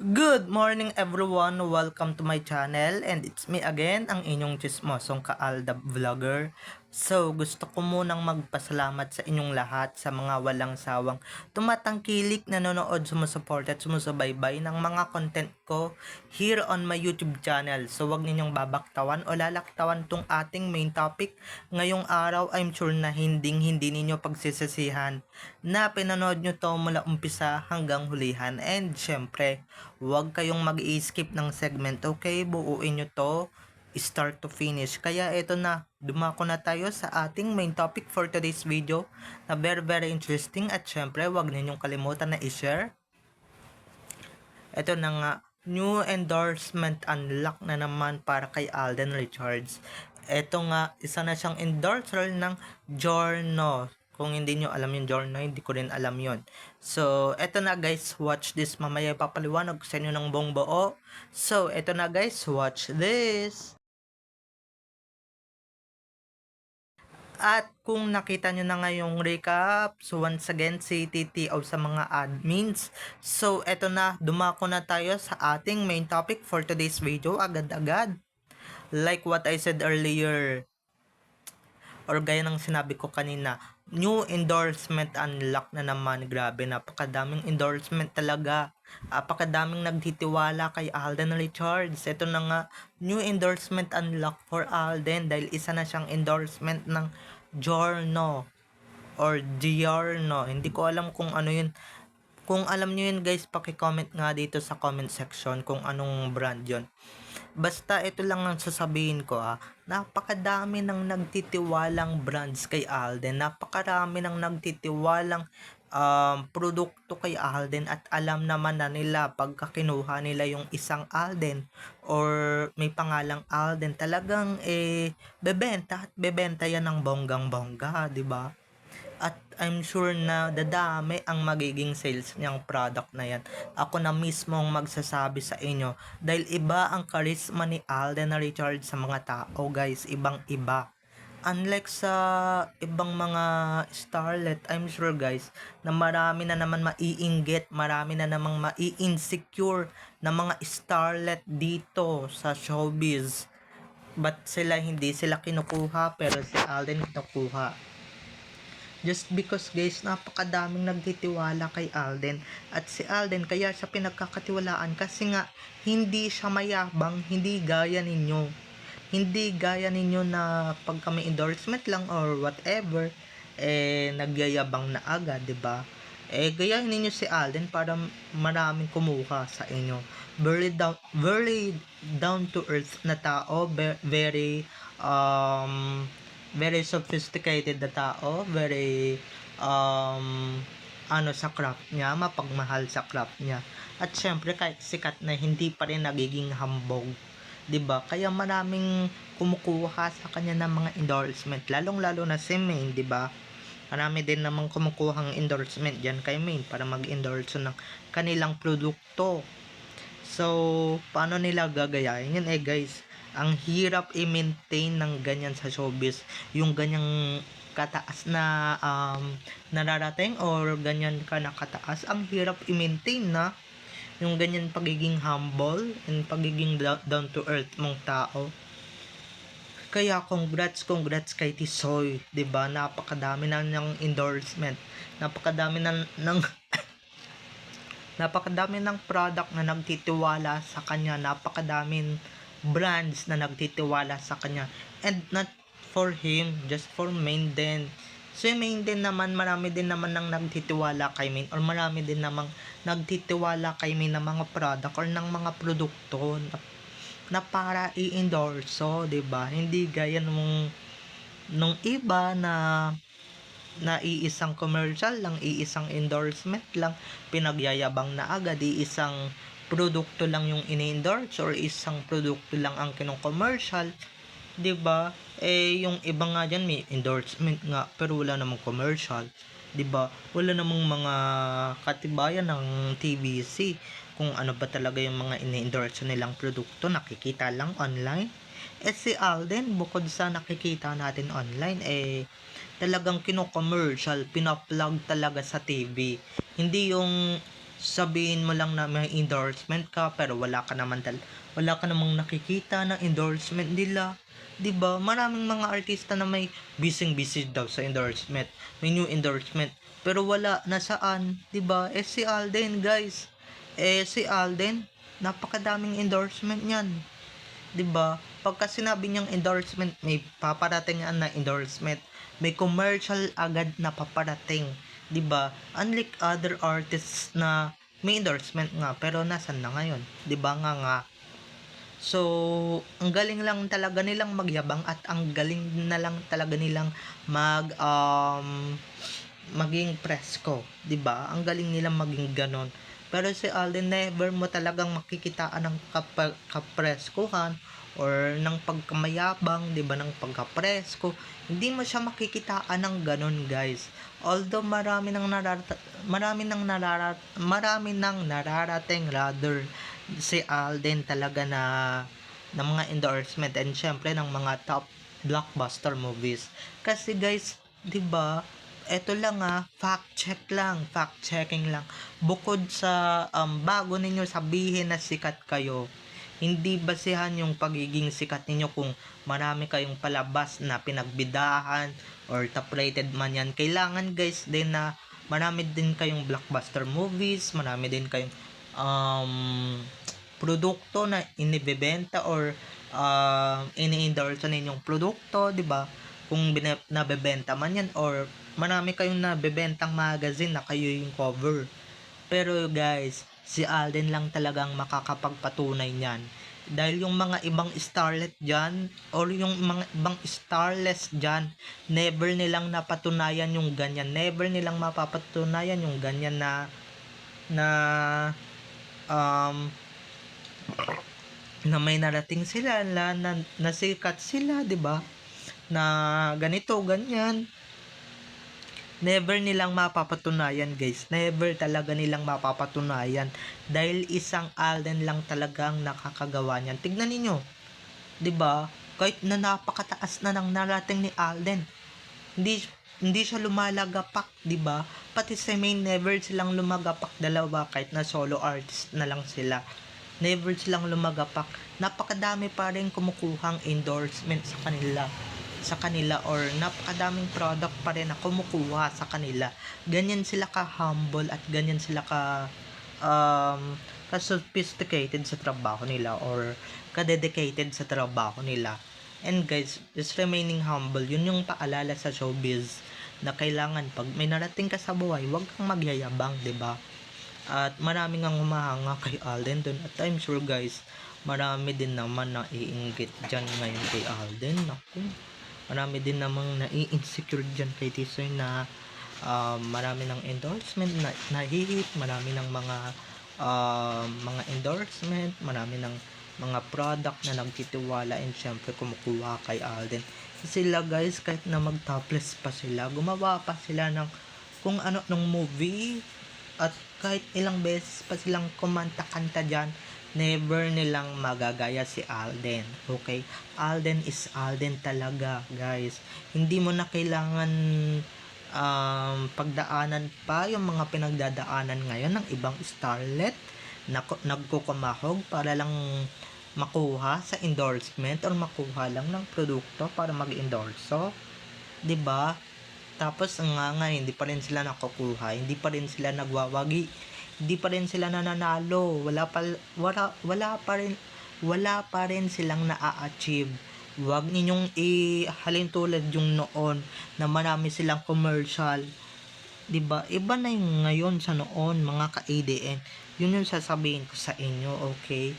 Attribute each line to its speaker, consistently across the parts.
Speaker 1: Good morning everyone! Welcome to my channel and it's me again, ang inyong chismosong kaalda vlogger. So, gusto ko munang magpasalamat sa inyong lahat sa mga walang sawang tumatangkilik, nanonood, sumusuport at sumusubaybay ng mga content ko here on my YouTube channel. So, wag ninyong babaktawan o lalaktawan tong ating main topic. Ngayong araw, I'm sure na hinding hindi ninyo pagsisisihan na pinanood nyo to mula umpisa hanggang hulihan. And syempre, wag kayong mag-i-skip ng segment, okay? Buuin nyo to start to finish. Kaya ito na, dumako na tayo sa ating main topic for today's video na very very interesting at syempre wag ninyong kalimutan na i-share. Ito na nga, new endorsement unlock na naman para kay Alden Richards. Ito nga, isa na siyang endorser ng Giorno. Kung hindi nyo alam yung Giorno, hindi ko rin alam yon. So, eto na guys, watch this. Mamaya ipapaliwanag ko sa inyo ng buong buo. So, eto na guys, watch this. At kung nakita nyo na nga yung recap, so once again, si TTO sa mga admins. So, eto na, dumako na tayo sa ating main topic for today's video, agad-agad. Like what I said earlier, or gaya ng sinabi ko kanina, new endorsement unlock na naman. Grabe, napakadaming endorsement talaga. Napakadaming nagtitiwala kay Alden Richards. Ito na nga, new endorsement unlock for Alden dahil isa na siyang endorsement ng Giorno or Giorno. Hindi ko alam kung ano yun. Kung alam nyo yun guys, paki-comment nga dito sa comment section kung anong brand yon. Basta ito lang ang sasabihin ko ah. Napakadami ng nagtitiwalang brands kay Alden. Napakarami ng nagtitiwalang um, produkto kay Alden at alam naman na nila pagka kinuha nila yung isang Alden or may pangalang Alden talagang eh bebenta at bebenta yan ng bonggang bongga, 'di ba? At I'm sure na dadami ang magiging sales niyang product na yan. Ako na mismo ang magsasabi sa inyo dahil iba ang charisma ni Alden Richards sa mga tao guys, ibang iba unlike sa ibang mga starlet, I'm sure guys, na marami na naman maiinggit, marami na namang mai-insecure na mga starlet dito sa showbiz. But sila hindi sila kinukuha, pero si Alden kinukuha. Just because guys, napakadaming nagtitiwala kay Alden. At si Alden, kaya siya pinagkakatiwalaan kasi nga, hindi siya mayabang, hindi gaya ninyo. Hindi gaya ninyo na pag kami endorsement lang or whatever, eh, nagyayabang na agad, ba Eh, gayahin ninyo si Alden para maraming kumuha sa inyo. Very down, very down to earth na tao, very, um, very sophisticated na tao, very um, ano sa craft niya, mapagmahal sa craft niya. At syempre kahit sikat na hindi pa rin nagiging hambog, 'di ba? Kaya maraming kumukuha sa kanya ng mga endorsement, lalong-lalo na si Maine, 'di ba? Marami din namang kumukuhang endorsement diyan kay Maine para mag-endorse ng kanilang produkto. So, paano nila gagayahin yun eh guys? Ang hirap i-maintain ng ganyan sa showbiz yung ganyang kataas na um, nararating or ganyan ka nakataas ang hirap i-maintain na yung ganyan pagiging humble and pagiging down to earth mong tao. Kaya congrats congrats kay Tisoy 'di ba? Napakadami na ng endorsement. Napakadami na ng napakadami ng product na nagtitiwala sa kanya. Napakadaming brands na nagtitiwala sa kanya. And not for him just for main din. So yung main din naman marami din naman nang nagtitiwala kay main or marami din namang nagtitiwala kay main ng mga product or ng mga produkto na, na para i-endorse so 'di ba? Hindi gaya nung nung iba na na iisang commercial lang, iisang endorsement lang, pinagyayabang na agad, iisang produkto lang yung ini-endorse or isang produkto lang ang kinong-commercial, 'di ba? Eh yung iba nga diyan may endorsement nga pero wala namang commercial, 'di ba? Wala namang mga katibayan ng TVC kung ano ba talaga yung mga ini-endorse nilang produkto, nakikita lang online. Eh si Alden, bukod sa nakikita natin online, eh talagang kino-commercial, pina-plug talaga sa TV. Hindi yung sabihin mo lang na may endorsement ka pero wala ka naman tal wala ka namang nakikita ng endorsement nila. 'di ba? Maraming mga artista na may busy busy daw sa endorsement may new endorsement pero wala nasaan? 'di ba? Eh si Alden guys. Eh si Alden napakadaming endorsement niyan. 'di ba? Pagka sinabi niyang endorsement may paparating na endorsement. May commercial agad na paparating 'di ba unlike other artists na may endorsement nga pero nasan na ngayon 'di ba nga nga So, ang galing lang talaga nilang magyabang at ang galing na lang talaga nilang mag um, maging presko, 'di ba? Ang galing nilang maging ganon. Pero si Alden never mo talagang makikitaan ng kap- kapreskuhan or ng pagkamayabang, 'di ba, ng pagkapresko. Hindi mo siya makikitaan ng ganon, guys. Although marami nang nararata marami nang nararat marami nang nararating rather si Alden talaga na ng mga endorsement and syempre ng mga top blockbuster movies. Kasi guys, 'di ba? Ito lang ah, fact check lang, fact checking lang. Bukod sa um, bago ninyo sabihin na sikat kayo, hindi basihan yung pagiging sikat ninyo kung marami kayong palabas na pinagbidahan or top rated man yan. Kailangan guys din na marami din kayong blockbuster movies, marami din kayong um, produkto na inibebenta or uh, ini-endorse ninyong produkto, 'di ba? Kung bine- nabebenta man 'yan or marami kayong nabebentang magazine na kayo yung cover. Pero guys, si Alden lang talagang makakapagpatunay niyan. Dahil yung mga ibang starlet dyan, or yung mga ibang starless dyan, never nilang napatunayan yung ganyan. Never nilang mapapatunayan yung ganyan na, na, um, na may narating sila na, na nasikat sila, 'di ba? Na ganito, ganyan. Never nilang mapapatunayan, guys. Never talaga nilang mapapatunayan dahil isang Alden lang talagang nakakagawa niyan. Tignan niyo. 'Di ba? Kahit na napakataas na ng narating ni Alden, hindi hindi siya lumalagapak, 'di ba? Pati sa main never silang lumagapak dalawa kahit na solo artist na lang sila never silang lumagapak. Napakadami pa rin kumukuhang endorsement sa kanila sa kanila or napakadaming product pa rin na kumukuha sa kanila. Ganyan sila ka-humble at ganyan sila ka um, ka-sophisticated sa trabaho nila or ka-dedicated sa trabaho nila. And guys, just remaining humble, yun yung paalala sa showbiz na kailangan pag may narating ka sa buhay, huwag kang magyayabang, ba? At marami nga humahanga kay Alden doon. At I'm sure guys, marami din naman na iinggit dyan ngayon kay Alden. Naku, marami din namang nai-insecure dyan kay Tisoy na uh, marami ng endorsement na nahihit, marami ng mga uh, mga endorsement, marami ng mga product na nagtitiwala and syempre kumukuha kay Alden. Sila guys, kahit na mag-topless pa sila, gumawa pa sila ng kung ano ng movie at kahit ilang beses pa silang kumanta-kanta dyan, never nilang magagaya si Alden. Okay? Alden is Alden talaga, guys. Hindi mo na kailangan um, pagdaanan pa yung mga pinagdadaanan ngayon ng ibang starlet na nagkukumahog para lang makuha sa endorsement or makuha lang ng produkto para mag-endorso. 'Di ba? Tapos nga nga, hindi pa rin sila nakukuha, hindi pa rin sila nagwawagi, hindi pa rin sila nananalo, wala pa, wala, wala pa rin, wala pa rin silang na-achieve. Huwag ninyong ihalin tulad yung noon na marami silang commercial. 'Di ba? Iba na yung ngayon sa noon, mga ka-ADN. Yun yung sasabihin ko sa inyo, okay?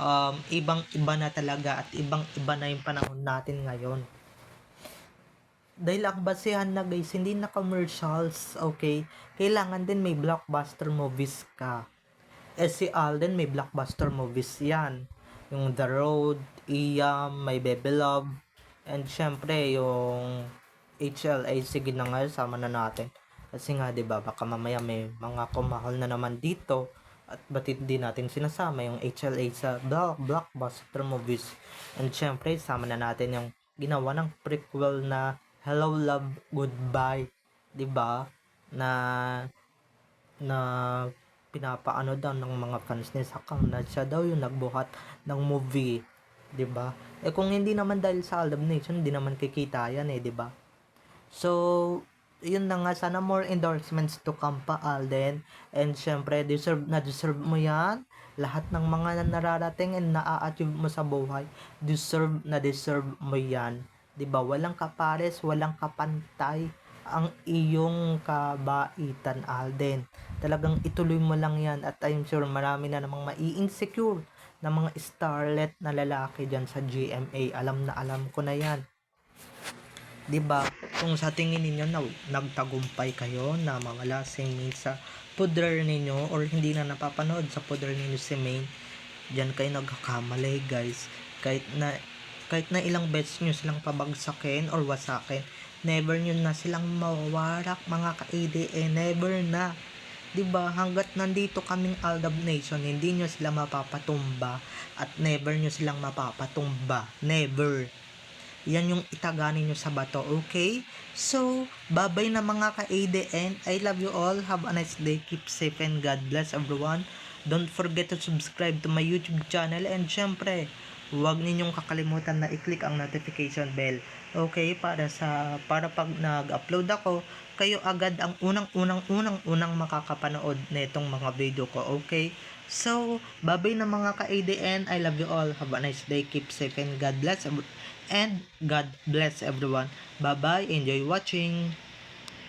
Speaker 1: Um, ibang iba na talaga at ibang iba na yung panahon natin ngayon dahil ang basehan na guys, hindi na commercials, okay? Kailangan din may blockbuster movies ka. Eh si Alden may blockbuster movies yan. Yung The Road, Iyam, My Baby Love, and syempre yung HLA, sige na nga, sama na natin. Kasi nga, di ba baka mamaya may mga kumahal na naman dito at ba't hindi natin sinasama yung HLA sa block, blockbuster movies. And syempre, sama na natin yung ginawa ng prequel na hello love goodbye 'di ba na na pinapaano daw ng mga fans ni Sakang na siya daw yung nagbuhat ng movie, 'di ba? Eh kung hindi naman dahil sa Aldab Nation, hindi naman kikita yan eh, 'di ba? So, yun na nga, sana more endorsements to come pa, Alden. And syempre, deserve na deserve mo yan. Lahat ng mga nararating and na-achieve mo sa buhay, deserve na deserve mo yan. 'Di ba Walang kapares, walang kapantay ang iyong kabaitan, Alden. Talagang ituloy mo lang yan at I'm sure marami na namang mai-insecure na mga starlet na lalaki dyan sa GMA. Alam na alam ko na yan. 'di ba? Kung sa tingin ninyo na nagtagumpay kayo na mga lasing main sa pudrer ninyo or hindi na napapanood sa pudrer ninyo si main, diyan kayo nagkakamali, guys. Kahit na kahit na ilang beses nyo silang pabagsakin or wasakin, never nyo na silang mawawarak mga ka-ADE, never na. 'di ba hanggat nandito kaming Aldab Nation hindi nyo sila mapapatumba at never nyo silang mapapatumba never yan yung itaganin nyo sa bato, okay? So, babay na mga ka-ADN. I love you all. Have a nice day. Keep safe and God bless everyone. Don't forget to subscribe to my YouTube channel. And syempre, huwag ninyong kakalimutan na i-click ang notification bell. Okay? Para sa para pag nag-upload ako, kayo agad ang unang-unang-unang-unang makakapanood na itong mga video ko. Okay? So, babay na mga ka-ADN. I love you all. Have a nice day. Keep safe and God bless. And God bless everyone. Bye-bye. Enjoy watching.